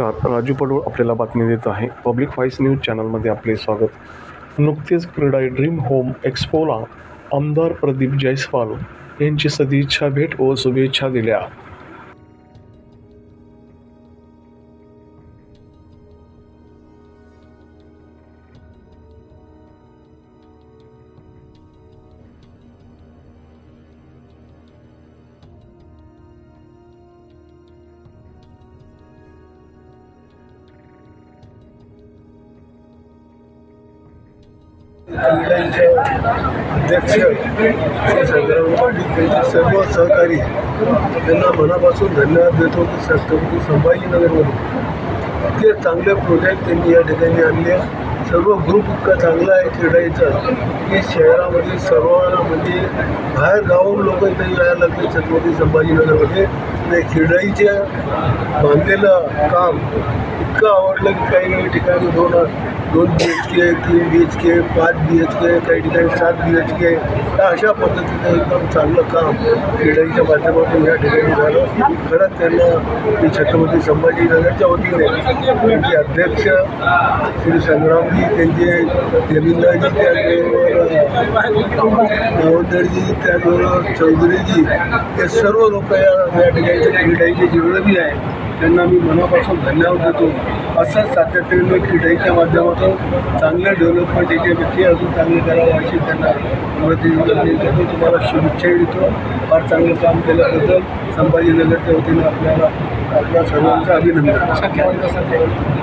नमस्कार. राजू पडोळ आपल्याला बातमी देत आहे. पब्लिक व्हॉइस न्यूज चॅनलमध्ये आपले स्वागत. नुकतेच क्रीडा ड्रीम होम एक्सपोला आमदार प्रदीप जयस्वाल यांची सदिच्छा भेट व शुभेच्छा दिल्या. अध्यक्ष त्यांचे सर्व सहकारी त्यांना मनापासून धन्यवाद देतो की छत्रपती संभाजीनगरमध्ये इतके चांगले प्रोजेक्ट त्यांनी या ठिकाणी आणले सर्व ग्रुप इतका चांगला आहे क्रीडाईचा की शहरामध्ये सर्वांना म्हणजे बाहेर गावून लोक इथे यायला लागले छत्रपती संभाजीनगरमध्ये नाही क्रीडाईचे बांधलेलं काम इतकं आवडलं की काही काही ठिकाणी दोन दोन बी एच के तीन बी एच के पाच बी एच के काही ठिकाणी सात बी एच के अशा पद्धतीचं एकदम चांगलं काम क्रीडाईच्या माध्यमातून या ठिकाणी झालं. खरंच त्यांना मी छत्रपती संभाजीनगरच्या वतीने त्यांचे अध्यक्ष श्री संग्रामजी त्यांचे जमीनदारजी त्याचबरोबर दावोदरजी त्याचबरोबर चौधरीजी हे सर्व लोक या या ठिकाणचे क्रीडाईचे जेवढे बी आहे त्यांना मी मनापासून धन्यवाद देतो. असंच सातत्याने क्रीडाईच्या माध्यमातून चांगलं डेव्हलपमेंट याच्यापेक्षाही अजून चांगले करावं अशी त्यांना देतो. तुम्हाला शुभेच्छाही देतो. फार चांगलं काम केल्याबद्दल संभाजीनगरच्या वतीने आपल्याला आपल्या सर्वांचं अभिनंदन.